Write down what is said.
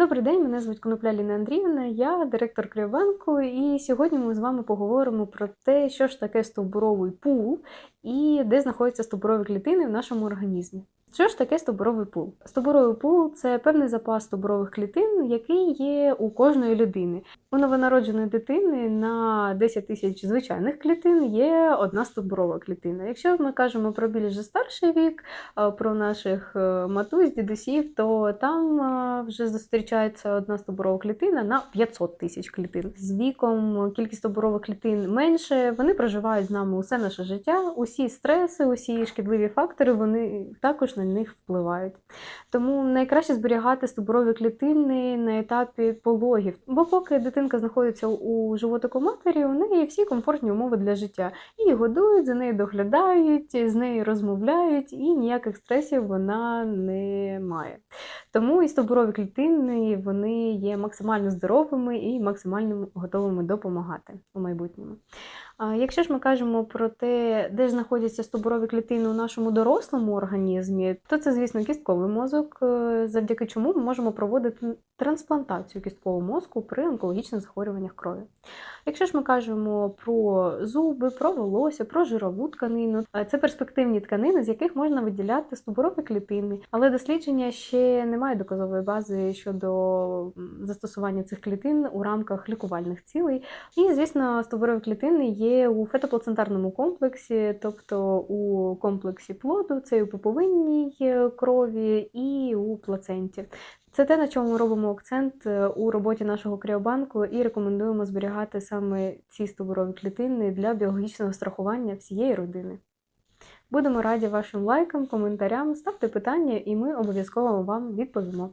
Добрий день, мене звуть Конопля Ліна Андріївна, я директор Кріобанку, і сьогодні ми з вами поговоримо про те, що ж таке стовбуровий пул і де знаходяться стовбурові клітини в нашому організмі. Що ж таке стовбуровий пул? Стовбуровий пул це певний запас стовбурових клітин, який є у кожної людини. У новонародженої дитини на 10 тисяч звичайних клітин є одна стовбурова клітина. Якщо ми кажемо про більш старший вік, про наших е, матусь, дідусів, то там е, вже зустрічається одна стовбурова клітина на 500 тисяч клітин. З віком кількість стовбурових клітин менше, вони проживають з нами усе наше життя, усі стреси, усі шкідливі фактори, вони також на них впливають. Тому найкраще зберігати стовбурові клітини на етапі пологів, бо поки дитинка знаходиться у животику матері, у неї всі комфортні умови для життя. Її годують, за нею доглядають, з нею розмовляють, і ніяких стресів вона не має. Тому і стовбурові клітини вони є максимально здоровими і максимально готовими допомагати у майбутньому. Якщо ж ми кажемо про те, де ж знаходяться стовбурові клітини у нашому дорослому організмі, то це, звісно, кістковий мозок, е, завдяки чому ми можемо проводити трансплантацію кісткового мозку при онкологічних захворюваннях крові. Якщо ж ми кажемо про зуби, про волосся, про жирову тканину, е, це перспективні тканини, з яких можна виділяти стовбурові клітини, але дослідження ще не мають доказової бази щодо застосування цих клітин у рамках лікувальних цілей. І, звісно, стовбурові клітини є у фетоплацентарному комплексі, тобто у комплексі плоду, це і у пуповинній е, крові, і у плаценті. Це те, на чому ми робимо акцент е, у роботі нашого кріобанку і рекомендуємо зберігати саме ці стовбурові клітини для біологічного страхування всієї родини. Будемо раді вашим лайкам, коментарям, ставте питання, і ми обов'язково вам відповімо.